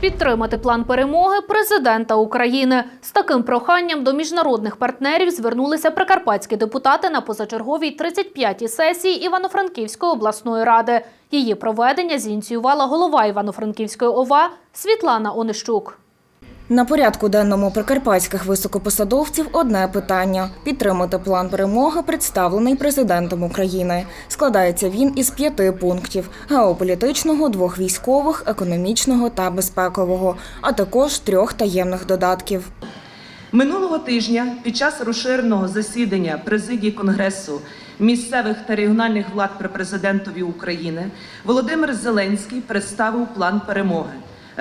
Підтримати план перемоги президента України з таким проханням до міжнародних партнерів звернулися прикарпатські депутати на позачерговій 35-й сесії Івано-Франківської обласної ради. Її проведення зініціювала голова Івано-Франківської ОВА Світлана Онищук. На порядку денному прикарпатських високопосадовців одне питання – підтримати план перемоги, представлений президентом України. Складається він із п'яти пунктів – геополітичного, двох військових, економічного та безпекового, а також трьох таємних додатків. Минулого тижня під час розширеного засідання президії Конгресу місцевих та регіональних влад при президентові України Володимир Зеленський представив план перемоги.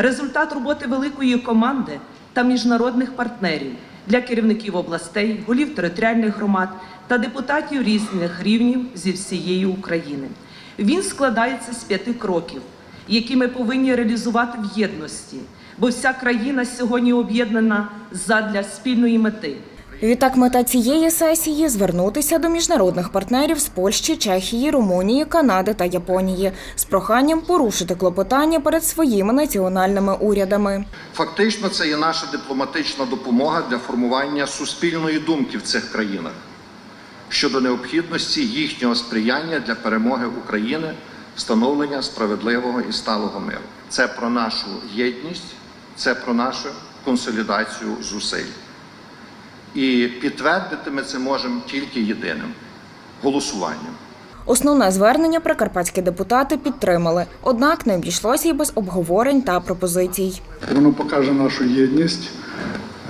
Результат роботи великої команди та міжнародних партнерів для керівників областей, голів територіальних громад та депутатів різних рівнів зі всієї України. Він складається з п'яти кроків, які ми повинні реалізувати в єдності, бо вся країна сьогодні об'єднана задля спільної мети. Відтак мета цієї сесії – звернутися до міжнародних партнерів з Польщі, Чехії, Румунії, Канади та Японії з проханням порушити клопотання перед своїми національними урядами. Фактично, це є наша дипломатична допомога для формування суспільної думки в цих країнах щодо необхідності їхнього сприяння для перемоги України, встановлення справедливого і сталого миру. Це про нашу єдність, це про нашу консолідацію зусиль. І підтвердити ми це можемо тільки єдиним голосуванням. Основне звернення прикарпатські депутати підтримали, однак не обійшлося й без обговорень та пропозицій. Воно покаже нашу єдність,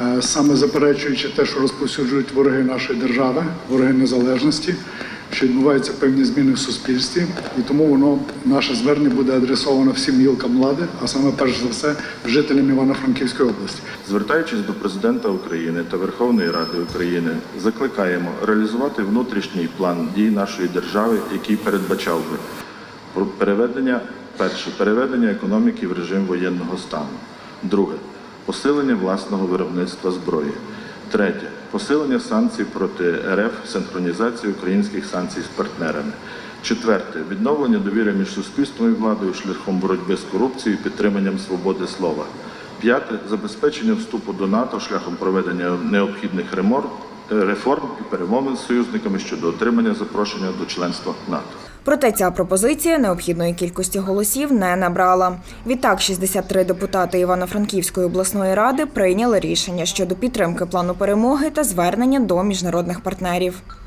е, саме заперечуючи те, що розповсюджують вороги нашої держави, вороги незалежності, що відбуваються певні зміни в суспільстві, і тому воно наше звернення буде адресовано всім гілкам влади, а саме перш за все жителям Івано-Франківської області. Звертаючись до президента України та Верховної Ради України, закликаємо реалізувати внутрішній план дій нашої держави, який передбачав би переведення перше переведення економіки в режим воєнного стану. Друге посилення власного виробництва зброї. Третє посилення санкцій проти РФ, синхронізація українських санкцій з партнерами. Четверте відновлення довіри між суспільством і владою шляхом боротьби з корупцією і підтриманням свободи слова. П'яте забезпечення вступу до НАТО шляхом проведення необхідних реформ і перемовин з союзниками щодо отримання запрошення до членства НАТО. Проте ця пропозиція необхідної кількості голосів не набрала. Відтак, 63 депутати Івано-Франківської обласної ради прийняли рішення щодо підтримки плану перемоги та звернення до міжнародних партнерів.